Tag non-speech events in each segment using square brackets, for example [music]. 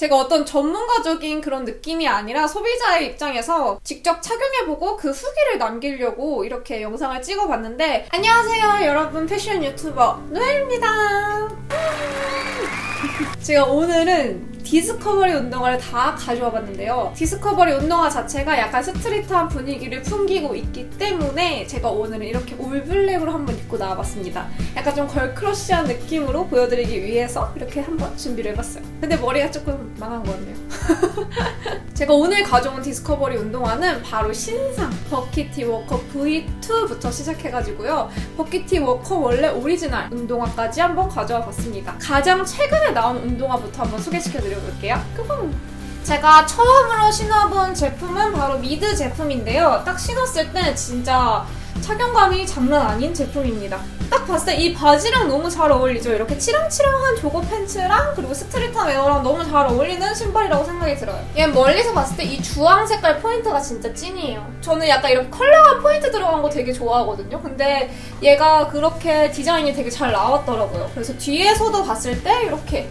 제가 어떤 전문가적인 그런 느낌이 아니라 소비자의 입장에서 직접 착용해보고 그 후기를 남기려고 이렇게 영상을 찍어봤는데 안녕하세요 여러분. 패션 유튜버 노엘입니다 [laughs] 제가 오늘은 디스커버리 운동화를 다 가져와 봤는데요. 디스커버리 운동화 자체가 약간 스트리트한 분위기를 풍기고 있기 때문에 제가 오늘은 이렇게 올블랙으로 한번 입고 나와봤습니다. 약간 좀 걸크러쉬한 느낌으로 보여드리기 위해서 이렇게 한번 준비를 해봤어요. 근데 머리가 조금 망한 것 같네요. [laughs] 제가 오늘 가져온 디스커버리 운동화는 바로 신상 버키티 워커 V2부터 시작해가지고요. 버키티 워커 원래 오리지널 운동화까지 한번 가져와 봤습니다. 가장 최근에 나온 운동화부터 한번 소개시켜 드려볼게요. 끄봉! 제가 처음으로 신어본 제품은 바로 미드 제품인데요. 딱 신었을 때 진짜 착용감이 장난 아닌 제품입니다. 딱 봤을 때 이 바지랑 너무 잘 어울리죠. 이렇게 치렁치렁한 조거 팬츠랑 그리고 스트릿한 웨어랑 너무 잘 어울리는 신발이라고 생각이 들어요. 얘 멀리서 봤을 때 이 주황 색깔 포인트가 진짜 찐이에요. 저는 약간 이렇게 컬러감 포인트 들어간 거 되게 좋아하거든요. 근데 얘가 그렇게 디자인이 되게 잘 나왔더라고요. 그래서 뒤에서도 봤을 때 이렇게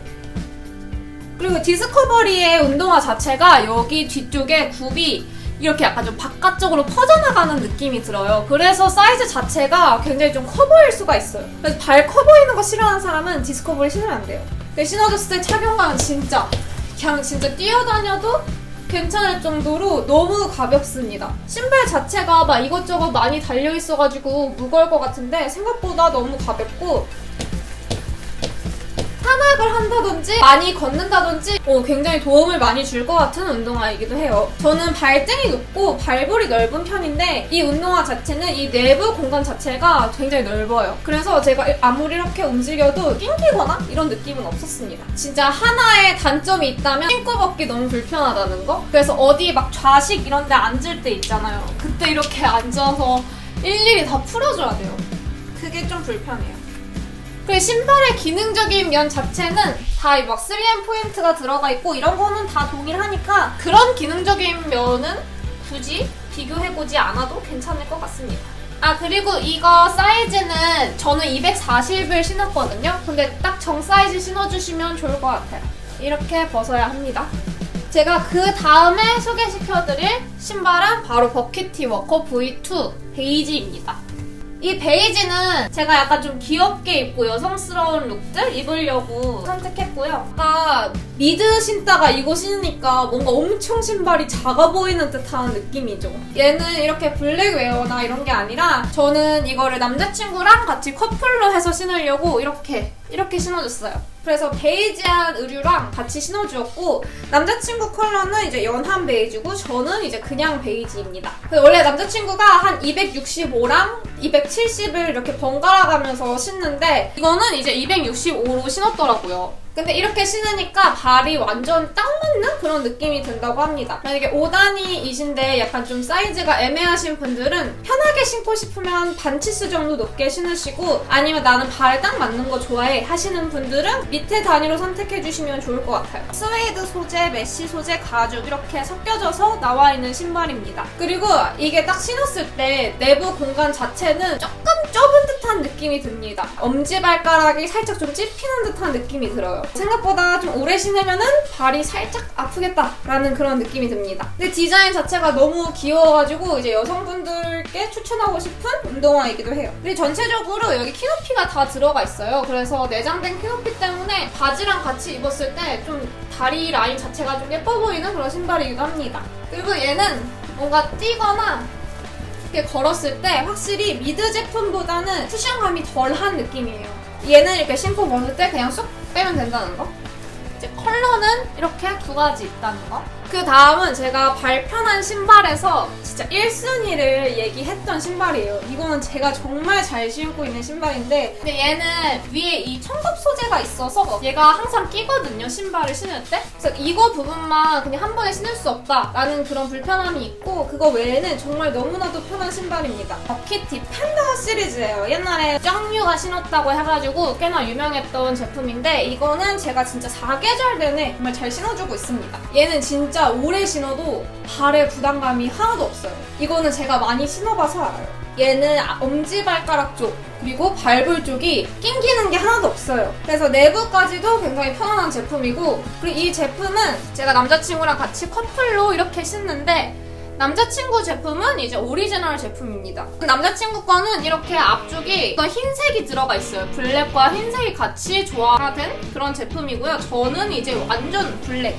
그리고 디스커버리의 운동화 자체가 여기 뒤쪽에 굽이 이렇게 약간 좀 바깥쪽으로 퍼져나가는 느낌이 들어요. 그래서 사이즈 자체가 굉장히 좀 커 보일 수가 있어요. 그래서 발 커 보이는 거 싫어하는 사람은 디스커버리 신으면 안 돼요. 근데 신어줬을 때 착용감은 진짜 그냥 진짜 뛰어다녀도 괜찮을 정도로 너무 가볍습니다. 신발 자체가 막 이것저것 많이 달려 있어가지고 무거울 것 같은데 생각보다 너무 가볍고 산악을 한다든지 많이 걷는다든지 어, 굉장히 도움을 많이 줄 것 같은 운동화이기도 해요. 저는 발등이 높고 발볼이 넓은 편인데 이 운동화 자체는 이 내부 공간 자체가 굉장히 넓어요. 그래서 제가 아무리 이렇게 움직여도 낑기거나 이런 느낌은 없었습니다. 진짜 하나의 단점이 있다면 신고 벗기 너무 불편하다는 거. 그래서 어디 막 좌식 이런 데 앉을 때 있잖아요. 그때 이렇게 앉아서 일일이 다 풀어줘야 돼요. 그게 좀 불편해요. 그리고 신발의 기능적인 면 자체는 다 막 3M 포인트가 들어가 있고 이런 거는 다 동일하니까 그런 기능적인 면은 굳이 비교해보지 않아도 괜찮을 것 같습니다. 아 그리고 이거 사이즈는 저는 240을 신었거든요. 근데 딱 정 사이즈 신어주시면 좋을 것 같아요. 이렇게 벗어야 합니다. 제가 그 다음에 소개시켜드릴 신발은 바로 버킷티 워커 V2 베이지입니다. 이 베이지는 제가 약간 좀 귀엽게 입고 여성스러운 룩들 입으려고 선택했고요. 아까 미드 신다가 이거 신으니까 뭔가 엄청 신발이 작아 보이는 듯한 느낌이죠. 얘는 이렇게 블랙 웨어나 이런 게 아니라 저는 이거를 남자친구랑 같이 커플로 해서 신으려고 이렇게 이렇게 신어줬어요. 그래서 베이지한 의류랑 같이 신어주었고 남자친구 컬러는 이제 연한 베이지고 저는 이제 그냥 베이지입니다. 원래 남자친구가 한 265랑 270을 이렇게 번갈아 가면서 신는데 이거는 이제 265로 신었더라고요. 근데 이렇게 신으니까 발이 완전 딱 맞는 그런 느낌이 든다고 합니다. 만약에 5단위이신데 약간 좀 사이즈가 애매하신 분들은 편하게 신고 싶으면 반치수 정도 높게 신으시고 아니면 나는 발딱 맞는 거 좋아해 하시는 분들은 밑에 단위로 선택해 주시면 좋을 것 같아요. 스웨이드 소재, 메쉬 소재, 가죽 이렇게 섞여져서 나와 있는 신발입니다. 그리고 이게 딱 신었을 때 내부 공간 자체는 조금 좁은 듯한 느낌이 듭니다. 엄지발가락이 살짝 좀 찝히는 듯한 느낌이 들어요. 생각보다 좀 오래 신으면은 발이 살짝 아프겠다라는 그런 느낌이 듭니다. 근데 디자인 자체가 너무 귀여워가지고 이제 여성분들께 추천하고 싶은 운동화이기도 해요. 근데 전체적으로 여기 키높이가 다 들어가 있어요. 그래서 내장된 키높이 때문에 바지랑 같이 입었을 때 좀 다리 라인 자체가 좀 예뻐 보이는 그런 신발이기도 합니다. 그리고 얘는 뭔가 뛰거나 이렇게 걸었을 때 확실히 미드 제품보다는 쿠션감이 덜한 느낌이에요. 얘는 이렇게 신고 벗을 때 그냥 쏙 빼면 된다는 거. 이제 컬러는 이렇게 두 가지 있다는 거. 그 다음은 제가 발 편한 신발에서 진짜 1순위를 얘기했던 신발이에요. 이거는 제가 정말 잘 신고 있는 신발인데 근데 얘는 위에 이 청갑 소재가 있어서 얘가 항상 끼거든요. 신발을 신을 때. 그래서 이거 부분만 그냥 한 번에 신을 수 없다라는 그런 불편함이 있고 그거 외에는 정말 너무나도 편한 신발입니다. 버키티 팬더 시리즈예요. 옛날에 쩡류가 신었다고 해가지고 꽤나 유명했던 제품인데 이거는 제가 진짜 4계절 내내 정말 잘 신어주고 있습니다. 얘는 진짜 오래 신어도 발에 부담감이 하나도 없어요. 이거는 제가 많이 신어봐서 알아요. 얘는 아- 엄지발가락 쪽 그리고 발볼 쪽이 낑기는 게 하나도 없어요. 그래서 내부까지도 굉장히 편안한 제품이고 그리고 이 제품은 제가 남자친구랑 같이 커플로 이렇게 신는데 남자친구 제품은 이제 오리지널 제품입니다. 그 남자친구 거는 이렇게 어떤 흰색이 들어가 있어요. 블랙과 흰색이 같이 조화된 그런 제품이고요. 저는 이제 완전 블랙.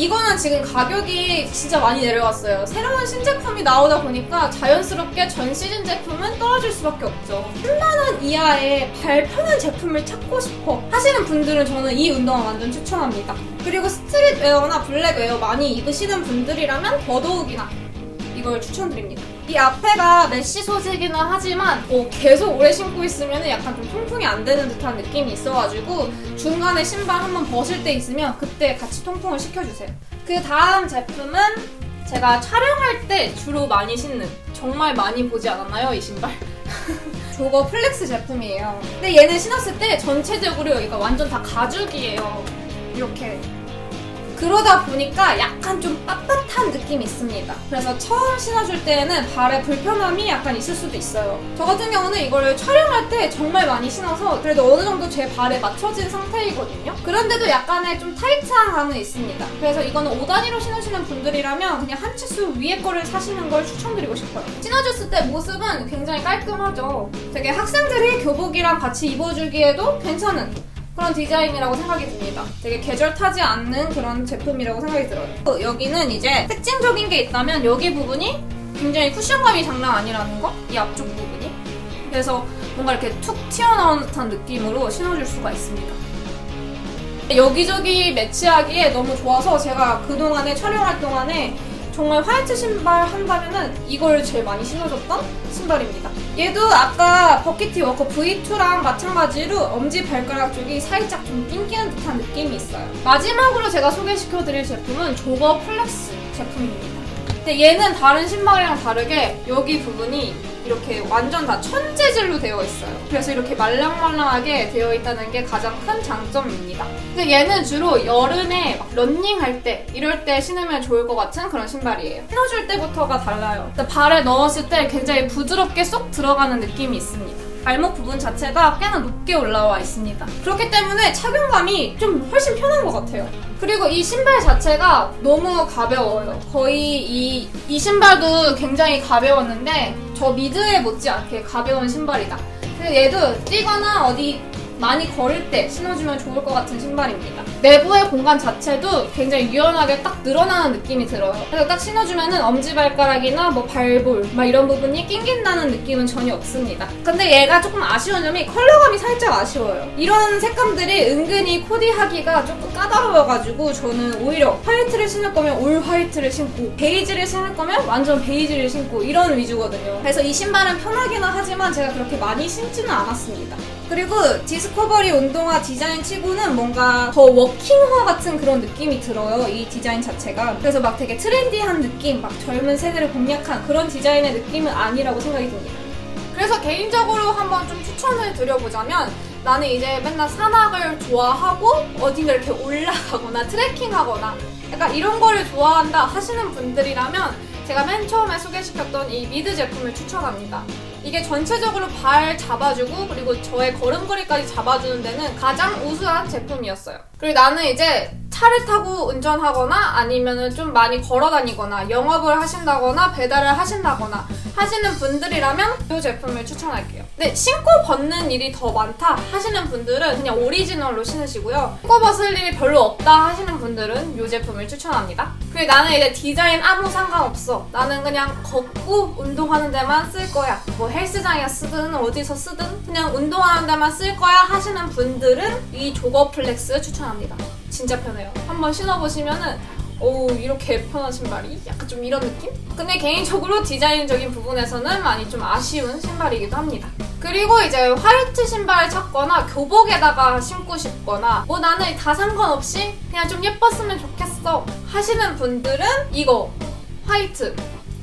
이거는 지금 가격이 진짜 많이 내려갔어요. 새로운 신제품이 나오다 보니까 자연스럽게 전 시즌 제품은 떨어질 수밖에 없죠. 10만원 이하의 발 편한 제품을 찾고 싶어 하시는 분들은 저는 이 운동화 완전 추천합니다. 그리고 스트릿 웨어나 블랙 웨어 많이 입으시는 분들이라면 더더욱이나 이걸 추천드립니다. 이 앞에가 메쉬 소재이기는 하지만 어, 계속 오래 신고 있으면 약간 좀 통풍이 안 되는 듯한 느낌이 있어가지고 중간에 신발 한번 벗을 때 있으면 그때 같이 통풍을 시켜주세요. 그 다음 제품은 제가 촬영할 때 주로 많이 신는 정말 많이 보지 않았나요 이 신발? [laughs] 조거 플렉스 제품이에요. 근데 얘는 신었을 때 전체적으로 여기가 완전 다 가죽이에요. 이렇게 그러다 보니까 약간 좀 빳빳한 느낌이 있습니다. 그래서 처음 신어줄 때에는 발에 불편함이 약간 있을 수도 있어요. 저 같은 경우는 이거를 촬영할 때 정말 많이 신어서 그래도 어느 정도 제 발에 맞춰진 상태이거든요. 그런데도 약간의 좀 타이트한 감은 있습니다. 그래서 이거는 5단위로 신으시는 분들이라면 그냥 한 치수 위에 거를 사시는 걸 추천드리고 싶어요. 신어줬을 때 모습은 굉장히 깔끔하죠. 되게 학생들이 교복이랑 같이 입어주기에도 괜찮은 그런 디자인이라고 생각이 듭니다. 되게 계절 타지 않는 그런 제품이라고 생각이 들어요. 어, 여기는 이제 특징적인 게 있다면 여기 부분이 굉장히 쿠션감이 장난 아니라는 거? 이 앞쪽 부분이. 그래서 뭔가 이렇게 툭 튀어나온 듯한 느낌으로 신어줄 수가 있습니다. 여기저기 매치하기에 너무 좋아서 제가 그동안에 촬영할 동안에 정말 화이트 신발 한다면은 이걸 제일 많이 신어줬던 신발입니다. 얘도 아까 버킷티 워커 V2랑 마찬가지로 엄지 발가락 쪽이 살짝 좀 낑기는 듯한 느낌이 있어요. 마지막으로 제가 소개시켜드릴 제품은 조거 플렉스 제품입니다. 근데 얘는 다른 신발이랑 다르게 여기 부분이 이렇게 완전 다 천재질로 되어 있어요. 그래서 이렇게 말랑말랑하게 되어 있다는 게 가장 큰 장점입니다. 근데 얘는 주로 여름에 막 런닝할 때 이럴 때 신으면 좋을 것 같은 그런 신발이에요. 신어줄 때부터가 달라요. 발에 넣었을 때 굉장히 부드럽게 쏙 들어가는 느낌이 있습니다. 발목 부분 자체가 꽤나 높게 올라와 있습니다. 그렇기 때문에 착용감이 좀 훨씬 편한 것 같아요. 그리고 이 신발 자체가 너무 가벼워요. 거의 이, 이 신발도 굉장히 가벼웠는데 저 미드에 못지않게 가벼운 신발이다. 그리고 얘도 뛰거나 어디 많이 걸을 때 신어주면 좋을 것 같은 신발입니다. 내부의 공간 자체도 굉장히 유연하게 딱 늘어나는 느낌이 들어요. 그래서 딱 신어주면은 엄지발가락이나 뭐 발볼 막 이런 부분이 낑긴다는 느낌은 전혀 없습니다. 근데 얘가 조금 아쉬운 점이 컬러감이 살짝 아쉬워요. 이런 색감들이 은근히 코디하기가 조금 까다로워가지고 저는 오히려 화이트를 신을 거면 올 화이트를 신고 베이지를 신을 거면 완전 베이지를 신고 이런 위주거든요. 그래서 이 신발은 편하기는 하지만 제가 그렇게 많이 신지는 않았습니다. 그리고 디스 커버리 운동화 디자인 치고는 뭔가 더 워킹화 같은 그런 느낌이 들어요. 이 디자인 자체가. 그래서 막 되게 트렌디한 느낌, 막 젊은 세대를 공략한 그런 디자인의 느낌은 아니라고 생각이 듭니다. 그래서 개인적으로 한번 좀 추천을 드려보자면 나는 이제 맨날 산악을 좋아하고 어딘가 이렇게 올라가거나 트레킹하거나 약간 이런 거를 좋아한다 하시는 분들이라면 제가 맨 처음에 소개시켰던 이 미드 제품을 추천합니다. 이게 전체적으로 발 잡아주고 그리고 저의 걸음걸이까지 잡아주는 데는 가장 우수한 제품이었어요. 그리고 나는 이제 차를 타고 운전하거나 아니면은 좀 많이 걸어 다니거나 영업을 하신다거나 배달을 하신다거나 하시는 분들이라면 이 제품을 추천할게요. 근데 신고 벗는 일이 더 많다 하시는 분들은 그냥 오리지널로 신으시고요. 신고 벗을 일이 별로 없다 하시는 분들은 이 제품을 추천합니다. 그리고 나는 이제 디자인 아무 상관없어. 나는 그냥 걷고 운동하는 데만 쓸 거야. 뭐 헬스장에 쓰든 어디서 쓰든 그냥 운동하는 데만 쓸 거야 하시는 분들은 이 조거 플렉스 추천합니다. 진짜 편해요. 한번 신어보시면은 오 이렇게 편한 신발이 약간 좀 이런 느낌? 근데 개인적으로 디자인적인 부분에서는 많이 좀 아쉬운 신발이기도 합니다. 그리고 이제 화이트 신발 찾거나 교복에다가 신고 싶거나 뭐 나는 다 상관없이 그냥 좀 예뻤으면 좋겠어 하시는 분들은 이거 화이트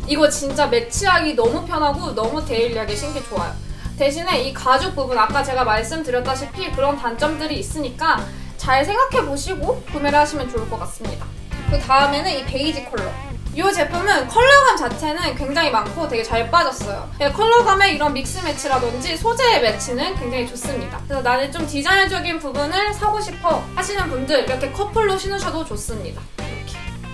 이거 진짜 매치하기 너무 편하고 너무 데일리하게 신기 좋아요. 대신에 이 가죽 부분 아까 제가 말씀드렸다시피 그런 단점들이 있으니까 잘 생각해 보시고 구매를 하시면 좋을 것 같습니다. 그 다음에는 이 베이지 컬러. 이 제품은 컬러감 자체는 굉장히 많고 되게 잘 빠졌어요. 예, 컬러감의 이런 믹스 매치라든지 소재의 매치는 굉장히 좋습니다. 그래서 나는 좀 디자인적인 부분을 사고 싶어 하시는 분들 이렇게 커플로 신으셔도 좋습니다.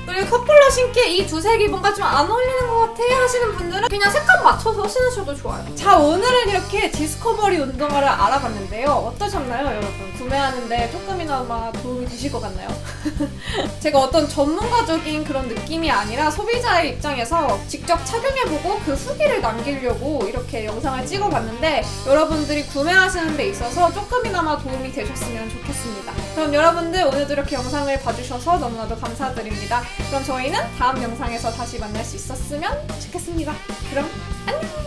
그리고 커플로 신기에 이 두 색이 뭔가 좀 안 어울리는 것 같아 하시는 분들은 그냥 색감 맞춰서 신으셔도 좋아요. 자 오늘은 이렇게 디스커버리 운동화를 알아봤는데요. 어떠셨나요 여러분? 구매하는데 조금이나마 도움이 되실 것 같나요? [laughs] 제가 어떤 전문가적인 그런 느낌이 아니라 소비자의 입장에서 직접 착용해보고 그 후기를 남기려고 이렇게 영상을 찍어봤는데 여러분들이 구매하시는 데 있어서 조금이나마 도움이 되셨으면 좋겠습니다. 그럼 여러분들 오늘도 이렇게 영상을 봐주셔서 너무나도 감사드립니다. 그럼 저희는 다음 영상에서 다시 만날 수 있었으면 좋겠습니다. 그럼 안녕!